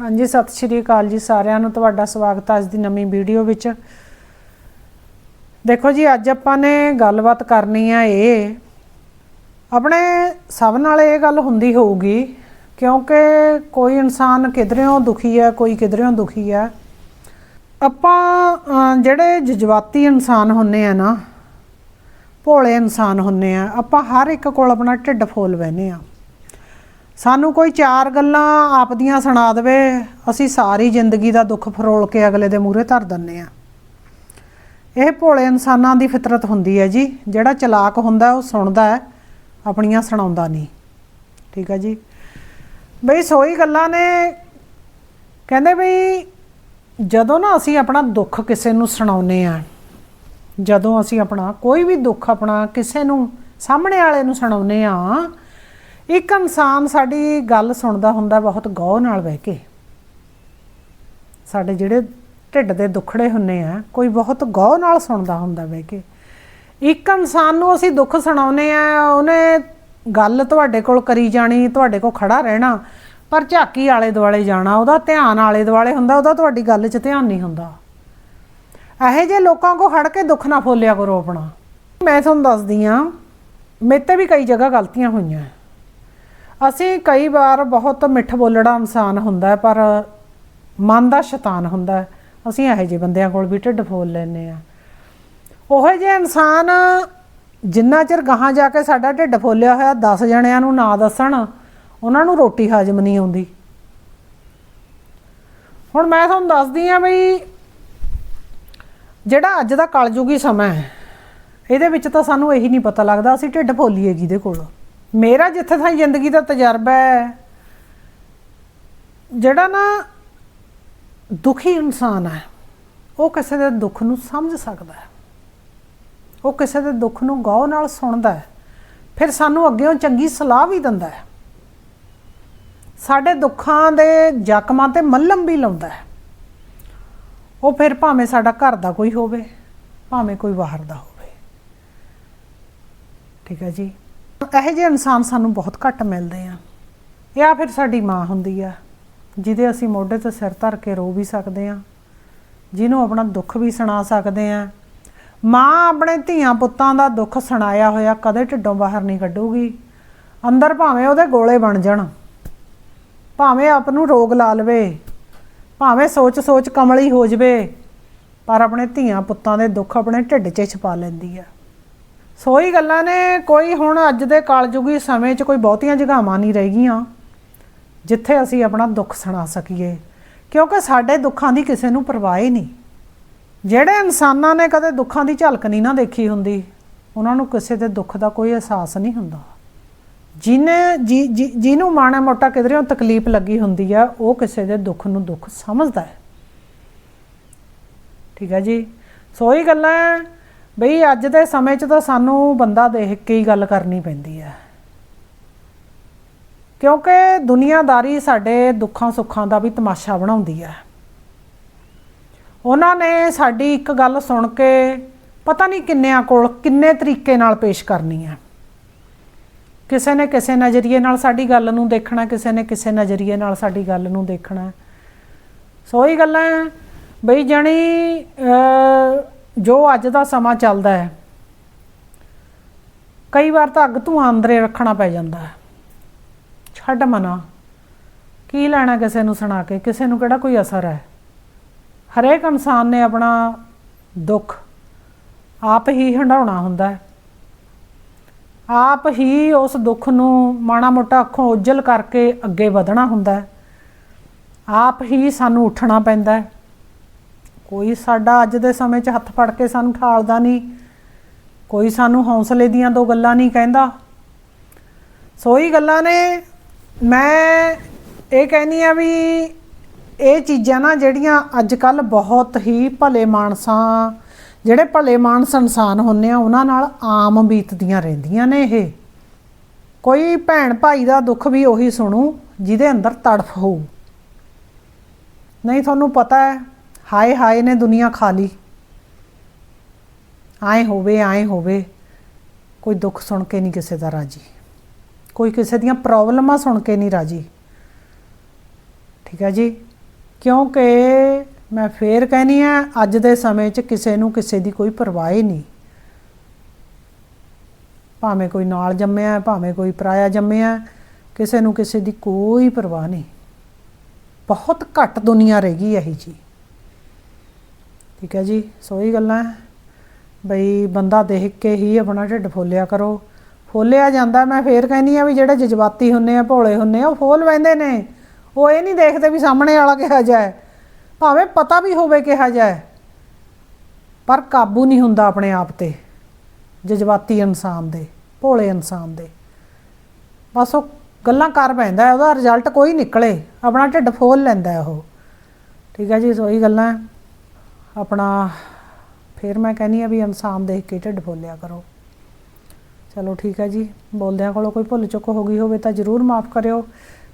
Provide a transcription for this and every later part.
ਹਾਂਜੀ, ਸਤਿ ਸ਼੍ਰੀ ਅਕਾਲ ਜੀ ਸਾਰਿਆਂ ਨੂੰ। ਤੁਹਾਡਾ ਸਵਾਗਤ ਹੈ ਅੱਜ ਦੀ ਨਵੀਂ ਵੀਡੀਓ ਵਿੱਚ। ਦੇਖੋ ਜੀ, ਅੱਜ ਆਪਾਂ ਨੇ ਗੱਲਬਾਤ ਕਰਨੀ ਆ ਇਹ। ਆਪਣੇ ਸਭ ਨਾਲ ਇਹ ਗੱਲ ਹੁੰਦੀ ਹੋਊਗੀ, ਕਿਉਂਕਿ ਕੋਈ ਇਨਸਾਨ ਕਿਧਰਿਓਂ ਦੁਖੀ ਹੈ ਕੋਈ ਕਿਧਰਿਓਂ ਦੁਖੀ ਹੈ ਆਪਾਂ ਜਿਹੜੇ ਜਜ਼ਬਾਤੀ ਇਨਸਾਨ ਹੁੰਨੇ ਆ ਨਾ, ਭੋਲੇ ਇਨਸਾਨ ਹੁੰਨੇ ਆ, ਆਪਾਂ ਹਰ ਇੱਕ ਕੋਲ ਆਪਣਾ ਢਿੱਡ ਫੋਲ ਬਹਿਨੇ ਆ। ਸਾਨੂੰ ਕੋਈ ਚਾਰ ਗੱਲਾਂ ਆਪਦੀਆਂ ਸੁਣਾ ਦੇਵੇ, ਅਸੀਂ ਸਾਰੀ ਜ਼ਿੰਦਗੀ ਦਾ ਦੁੱਖ ਫਰੋਲ ਕੇ ਅਗਲੇ ਦੇ ਮੂਹਰੇ ਧਰ ਦਿੰਨੇ ਆ ਇਹ ਭੋਲੇ ਇਨਸਾਨਾਂ ਦੀ ਫਿਤਰਤ ਹੁੰਦੀ ਹੈ ਜੀ, ਜਿਹੜਾ ਚਲਾਕ ਹੁੰਦਾ ਉਹ ਸੁਣਦਾ ਹੈ, ਆਪਣੀਆਂ ਸੁਣਾਉਂਦਾ ਨਹੀਂ। ਠੀਕ ਹੈ ਜੀ। ਬਈ ਸੋਈ ਗੱਲਾਂ ਨੇ। ਕਹਿੰਦੇ ਬਈ, ਜਦੋਂ ਨਾ ਅਸੀਂ ਆਪਣਾ ਦੁੱਖ ਕਿਸੇ ਨੂੰ ਸੁਣਾਉਨੇ ਆ ਜਦੋਂ ਅਸੀਂ ਆਪਣਾ ਕੋਈ ਵੀ ਦੁੱਖ ਆਪਣਾ ਕਿਸੇ ਨੂੰ ਸਾਹਮਣੇ ਵਾਲੇ ਨੂੰ ਸੁਣਾਉਨੇ ਆ ਇੱਕ ਇਨਸਾਨ ਸਾਡੀ ਗੱਲ ਸੁਣਦਾ ਹੁੰਦਾ ਬਹੁਤ ਗੌਰ ਨਾਲ ਬਹਿ ਕੇ। ਸਾਡੇ ਜਿਹੜੇ ਢਿੱਡ ਦੇ ਦੁੱਖੜੇ ਹੁੰਨੇ ਆ, ਕੋਈ ਬਹੁਤ ਗੌਰ ਨਾਲ ਸੁਣਦਾ ਹੁੰਦਾ ਬਹਿ ਕੇ। ਇੱਕ ਇਨਸਾਨ ਨੂੰ ਅਸੀਂ ਦੁੱਖ ਸੁਣਾਉਨੇ ਆ, ਉਹਨੇ ਗੱਲ ਤੁਹਾਡੇ ਕੋਲ ਕਰੀ ਜਾਣੀ, ਤੁਹਾਡੇ ਕੋਲ ਖੜਾ ਰਹਿਣਾ, ਪਰ ਝਾਕੀ ਆਲੇ ਦੁਆਲੇ ਜਾਣਾ, ਉਹਦਾ ਧਿਆਨ ਆਲੇ ਦੁਆਲੇ ਹੁੰਦਾ, ਉਹਦਾ ਤੁਹਾਡੀ ਗੱਲ 'ਚ ਧਿਆਨ ਨਹੀਂ ਹੁੰਦਾ। ਇਹੋ ਜਿਹੇ ਲੋਕਾਂ ਕੋ ਖੜ ਕੇ ਦੁੱਖ ਨਾ ਫੋਲਿਆ ਕਰੋ ਆਪਣਾ। ਮੈਂ ਤੁਹਾਨੂੰ ਦੱਸਦੀ ਆ ਮੇਰੇ ਤੇ ਵੀ ਕਈ ਜਗ੍ਹਾ ਗਲਤੀਆਂ ਹੋਈਆਂ। ਅਸੀਂ ਕਈ ਵਾਰ ਬਹੁਤ ਮਿੱਠ ਬੋਲੜਾ ਇਨਸਾਨ ਹੁੰਦਾ ਪਰ ਮਨ ਦਾ ਸ਼ੈਤਾਨ ਹੁੰਦਾ ਅਸੀਂ ਇਹੋ ਜਿਹੇ ਬੰਦਿਆਂ ਕੋਲ ਵੀ ਢਿੱਡ ਫੋਲ ਲੈਨੇ ਆ ਉਹੋ ਜਿਹੇ ਇਨਸਾਨ ਜਿੰਨਾ ਚਿਰ ਗਾਹਾਂ ਜਾ ਕੇ ਸਾਡਾ ਢਿੱਡ ਫੋਲਿਆ ਹੋਇਆ 10 ਜਣਿਆਂ ਨੂੰ ਨਾ ਦੱਸਣ, ਉਹਨਾਂ ਨੂੰ ਰੋਟੀ ਹਜਮ ਨਹੀਂ ਆਉਂਦੀ। ਹੁਣ ਮੈਂ ਤੁਹਾਨੂੰ ਦੱਸਦੀ ਆ ਬਈ ਜਿਹੜਾ ਅੱਜ ਦਾ ਕਲਯੁਗੀ ਸਮਾਂ ਹੈ, ਇਹਦੇ ਵਿੱਚ ਤਾਂ ਸਾਨੂੰ ਇਹੀ ਨਹੀਂ ਪਤਾ ਲੱਗਦਾ, ਅਸੀਂ ਢਿੱਡ ਫੋਲੀਏ ਕਿਹਦੇ ਕੋਲ। ਮੇਰਾ ਜਿੱਥੇ ਤਾਈਂ ਜ਼ਿੰਦਗੀ ਦਾ ਤਜਰਬਾ ਹੈ, ਜਿਹੜਾ ਨਾ ਦੁਖੀ ਇਨਸਾਨ ਹੈ, ਉਹ ਕਿਸੇ ਦੇ ਦੁੱਖ ਨੂੰ ਸਮਝ ਸਕਦਾ ਹੈ। ਉਹ ਕਿਸੇ ਦੇ ਦੁੱਖ ਨੂੰ ਗੌਰ ਨਾਲ ਸੁਣਦਾ ਹੈ। ਫਿਰ ਸਾਨੂੰ ਅੱਗੇੋਂ ਚੰਗੀ ਸਲਾਹ ਵੀ ਦਿੰਦਾ ਹੈ। ਸਾਡੇ ਦੁੱਖਾਂ ਦੇ ਜ਼ਖਮਾਂ ਤੇ ਮੱਲਮ ਵੀ ਲਾਉਂਦਾ ਹੈ। ਉਹ ਫਿਰ ਭਾਵੇਂ ਸਾਡਾ ਘਰ ਦਾ ਕੋਈ ਹੋਵੇ, ਭਾਵੇਂ ਕੋਈ ਬਾਹਰ ਦਾ ਹੋਵੇ। ਠੀਕ ਹੈ ਜੀ? ਇਹੋ ਜਿਹੇ ਇਨਸਾਨ ਸਾਨੂੰ ਬਹੁਤ ਘੱਟ ਮਿਲਦੇ ਆ। ਜਾਂ ਫਿਰ ਸਾਡੀ ਮਾਂ ਹੁੰਦੀ ਆ, ਜਿਹਦੇ ਅਸੀਂ ਮੋਢੇ ਤੇ ਸਿਰ ਧਰ ਕੇ ਰੋ ਵੀ ਸਕਦੇ ਆ, ਜਿਹਨੂੰ ਆਪਣਾ ਦੁੱਖ ਵੀ ਸੁਣਾ ਸਕਦੇ ਆ। ਮਾਂ ਆਪਣੇ ਧੀਆਂ ਪੁੱਤਾਂ ਦਾ ਦੁੱਖ ਸੁਣਾਇਆ ਹੋਇਆ ਕਦੇ ਢਿੱਡੋਂ ਬਾਹਰ ਨਹੀਂ ਕੱਢੂਗੀ। ਅੰਦਰ ਭਾਵੇਂ ਉਹਦੇ ਗੋਲੇ ਬਣ ਜਾਣ, ਭਾਵੇਂ ਆਪ ਨੂੰ ਰੋਗ ਲਾ ਲਵੇ, ਭਾਵੇਂ ਸੋਚ ਸੋਚ ਕਮਲੀ ਹੋ ਜਵੇ, ਪਰ ਆਪਣੇ ਧੀਆਂ ਪੁੱਤਾਂ ਦੇ ਦੁੱਖ ਆਪਣੇ ਢਿੱਡ 'ਚ ਛਪਾ ਲੈਂਦੀ ਆ। ਸੋਈ ਗੱਲਾਂ ਨੇ, ਕੋਈ ਹੁਣ ਅੱਜ ਦੇ ਕਲਯੁਗੀ ਸਮੇਂ 'ਚ ਕੋਈ ਬਹੁਤੀਆਂ ਜਗ੍ਹਾਵਾਂ ਨਹੀਂ ਰਹਿ ਗਈਆਂ। ਜਿੱਥੇ ਅਸੀਂ ਆਪਣਾ ਦੁੱਖ ਸੁਣਾ ਸਕੀਏ। ਕਿਉਂਕਿ ਸਾਡੇ ਦੁੱਖਾਂ ਦੀ ਕਿਸੇ ਨੂੰ ਪਰਵਾਹ ਹੀ ਨਹੀਂ। ਜਿਹੜੇ ਇਨਸਾਨਾਂ ਨੇ ਕਦੇ ਦੁੱਖਾਂ ਦੀ ਝਲਕ ਨਹੀਂ ਨਾ ਦੇਖੀ ਹੁੰਦੀ, ਉਹਨਾਂ ਨੂੰ ਕਿਸੇ ਦੇ ਦੁੱਖ ਦਾ ਕੋਈ ਅਹਿਸਾਸ ਨਹੀਂ ਹੁੰਦਾ। ਜਿਹਨੇ ਜੀ- ਜੀ- ਜਿਹਨੂੰ ਮਾੜਾ ਮੋਟਾ ਕਿਧਰਿਓਂ ਤਕਲੀਫ ਲੱਗੀ ਹੁੰਦੀ ਆ, ਉਹ ਕਿਸੇ ਦੇ ਦੁੱਖ ਨੂੰ ਦੁੱਖ ਸਮਝਦਾ ਹੈ। ਠੀਕ ਹੈ ਜੀ? ਸੋ ਹੀ। ਗੱਲਾਂ ਬਈ ਅੱਜ ਦੇ ਸਮੇਂ 'ਚ ਤਾਂ ਸਾਨੂੰ ਬੰਦਾ ਦੇਖ ਕੇ ਹੀ ਗੱਲ ਕਰਨੀ ਪੈਂਦੀ ਹੈ। ਕਿਉਂਕਿ ਦੁਨੀਆਦਾਰੀ ਸਾਡੇ ਦੁੱਖਾਂ ਸੁੱਖਾਂ ਦਾ ਵੀ ਤਮਾਸ਼ਾ ਬਣਾਉਂਦੀ ਹੈ। ਉਹਨਾਂ ਨੇ ਸਾਡੀ ਇੱਕ ਗੱਲ ਸੁਣ ਕੇ ਪਤਾ ਨਹੀਂ ਕਿੰਨਿਆਂ ਕੋਲ ਕਿੰਨੇ ਤਰੀਕੇ ਨਾਲ ਪੇਸ਼ ਕਰਨੀ ਹੈ। ਕਿਸੇ ਨੇ ਕਿਸੇ ਨਜ਼ਰੀਏ ਨਾਲ ਸਾਡੀ ਗੱਲ ਨੂੰ ਦੇਖਣਾ, ਕਿਸੇ ਨੇ ਕਿਸੇ ਨਜ਼ਰੀਏ ਨਾਲ ਸਾਡੀ ਗੱਲ ਨੂੰ ਦੇਖਣਾ। ਸੋ ਹੀ ਗੱਲਾਂ ਬਈ ਜਾਣੀ ਜੋ ਅੱਜ ਦਾ ਸਮਾਂ ਚੱਲਦਾ ਹੈ, ਕਈ ਵਾਰ ਤਾਂ ਅੱਗ ਧੂਆਂ ਅੰਦਰੇ ਰੱਖਣਾ ਪੈ ਜਾਂਦਾ ਹੈ। ਛੱਡ ਮਨਾ, ਕੀ ਲੈਣਾ ਕਿਸੇ ਨੂੰ ਸੁਣਾ ਕੇ, ਕਿਸੇ ਨੂੰ ਕਿਹੜਾ ਕੋਈ ਅਸਰ ਹੈ? ਹਰੇਕ ਇਨਸਾਨ ਨੇ ਆਪਣਾ ਦੁੱਖ ਆਪ ਹੀ ਹੰਡਾਉਣਾ ਹੁੰਦਾ ਹੈ। ਆਪ ਹੀ ਉਸ ਦੁੱਖ ਨੂੰ ਮਾਣਾ ਮੋਟਾ ਅੱਖੋਂ ਉਜਲ ਕਰਕੇ ਅੱਗੇ ਵਧਣਾ ਹੁੰਦਾ ਹੈ। ਆਪ ਹੀ ਸਾਨੂੰ ਉੱਠਣਾ ਪੈਂਦਾ ਹੈ। ਕੋਈ ਸਾਡਾ ਅੱਜ ਦੇ ਸਮੇਂ 'ਚ ਹੱਥ ਫੜ ਕੇ ਸਾਨੂੰ ਠਾਲਦਾ ਨਹੀਂ, ਕੋਈ ਸਾਨੂੰ ਹੌਸਲੇ ਦੀਆਂ ਦੋ ਗੱਲਾਂ ਨਹੀਂ ਕਹਿੰਦਾ। ਸੋਈ ਗੱਲਾਂ ਨੇ, ਮੈਂ ਇਹ ਕਹਿੰਦੀ ਆ ਵੀ ਇਹ ਚੀਜ਼ਾਂ ਨਾ ਜਿਹੜੀਆਂ ਅੱਜ ਕੱਲ ਬਹੁਤ ਹੀ ਭਲੇ ਮਾਨਸਾਂ, ਜਿਹੜੇ ਭਲੇ ਮਾਨਸ ਇਨਸਾਨ ਹੁੰਨੇ ਆ, ਉਹਨਾਂ ਨਾਲ ਆਮ ਬੀਤਦੀਆਂ ਰਹਿੰਦੀਆਂ ਨੇ ਇਹ। ਕੋਈ ਭੈਣ ਭਾਈ ਦਾ ਦੁੱਖ ਵੀ ਉਹੀ ਸੁਣੂ, ਜਿਹਦੇ ਅੰਦਰ ਤੜਫ ਹੋਊ। ਨਹੀਂ, ਤੁਹਾਨੂੰ ਪਤਾ ਹੈ ਹਾਏ ਹਾਏ ਨੇ ਦੁਨੀਆ ਖਾ ਲਈ। ਆਏ ਹੋਵੇ ਆਏ ਹੋਵੇ, ਕੋਈ ਦੁੱਖ ਸੁਣ ਕੇ ਨਹੀਂ ਕਿਸੇ ਦਾ ਰਾਜੀ। ਕੋਈ ਕਿਸੇ ਦੀਆਂ ਪ੍ਰੋਬਲਮਾਂ ਸੁਣ ਕੇ ਨਹੀਂ ਰਾਜੀ। ਠੀਕ ਹੈ ਜੀ? ਕਿਉਂਕਿ ਮੈਂ ਫੇਰ ਕਹਿਨੀ ਆ, ਅੱਜ ਦੇ ਸਮੇਂ 'ਚ ਕਿਸੇ ਨੂੰ ਕਿਸੇ ਦੀ ਕੋਈ ਪਰਵਾਹ ਹੀ ਨਹੀਂ। ਭਾਵੇਂ ਕੋਈ ਨਾਲ ਜੰਮਿਆ, ਭਾਵੇਂ ਕੋਈ ਪਰਾਇਆ ਜੰਮਿਆ, ਕਿਸੇ ਨੂੰ ਕਿਸੇ ਦੀ ਕੋਈ ਪਰਵਾਹ ਨਹੀਂ। ਬਹੁਤ ਘੱਟ ਦੁਨੀਆ ਰਹਿ ਗਈ ਇਹੀ ਜੀ। ਠੀਕ ਹੈ ਜੀ ਸੋ ਹੀ। ਗੱਲਾਂ ਬਈ ਬੰਦਾ ਦੇਖ ਕੇ ਹੀ ਆਪਣਾ ਢਿੱਡ ਫੋਲਿਆ ਕਰੋ। ਫੋਲਿਆ ਜਾਂਦਾ, ਮੈਂ ਫੇਰ ਕਹਿੰਦੀ ਆ ਵੀ ਜਿਹੜੇ ਜਜ਼ਬਾਤੀ ਹੁੰਨੇ ਆ, ਭੋਲੇ ਹੁੰਨੇ ਆ, ਉਹ ਫੋਲ ਵੈਂਦੇ ਨੇ। ਉਹ ਇਹ ਨਹੀਂ ਦੇਖਦੇ ਵੀ ਸਾਹਮਣੇ ਵਾਲਾ ਕਿਹਾ ਜਾਏ। ਭਾਵੇਂ ਪਤਾ ਵੀ ਹੋਵੇ ਕਿਹਾ ਜਾਏ, ਪਰ ਕਾਬੂ ਨਹੀਂ ਹੁੰਦਾ ਆਪਣੇ ਆਪ ਤੇ, ਜਜ਼ਬਾਤੀ ਇਨਸਾਨ ਦੇ, ਭੋਲੇ ਇਨਸਾਨ ਦੇ। ਬਸ ਉਹ ਗੱਲਾਂ ਕਰ ਪੈਂਦਾ, ਉਹਦਾ ਰਿਜ਼ਲਟ ਕੋਈ ਨਿਕਲੇ, ਆਪਣਾ ਢਿੱਡ ਫੋਲ ਲੈਂਦਾ ਉਹ। ਠੀਕ ਹੈ ਜੀ ਸੋਈ ਗੱਲਾਂ ਆਪਣਾ, ਫਿਰ ਮੈਂ ਕਹਿੰਨੀ ਆ ਵੀ ਇਨਸਾਨ ਦੇਖ ਕੇ ਢਿੱਡ ਫੋਲਿਆ ਕਰੋ। ਚਲੋ ਠੀਕ ਹੈ ਜੀ, ਬੋਲਦਿਆਂ ਕੋਲੋਂ ਕੋਈ ਭੁੱਲ ਚੁੱਕ ਹੋ ਗਈ ਹੋਵੇ ਤਾਂ ਜਰੂਰ ਮਾਫ ਕਰਿਓ।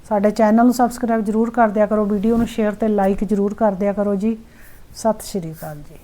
ਸਾਡੇ ਚੈਨਲ ਨੂੰ ਸਬਸਕ੍ਰਾਈਬ ਜਰੂਰ ਕਰ ਦਿਆ ਕਰੋ, ਵੀਡੀਓ ਨੂੰ ਸ਼ੇਅਰ ਤੇ ਲਾਈਕ ਜਰੂਰ ਕਰ ਦਿਆ ਕਰੋ ਜੀ। ਸਤਿ ਸ਼੍ਰੀ ਅਕਾਲ ਜੀ।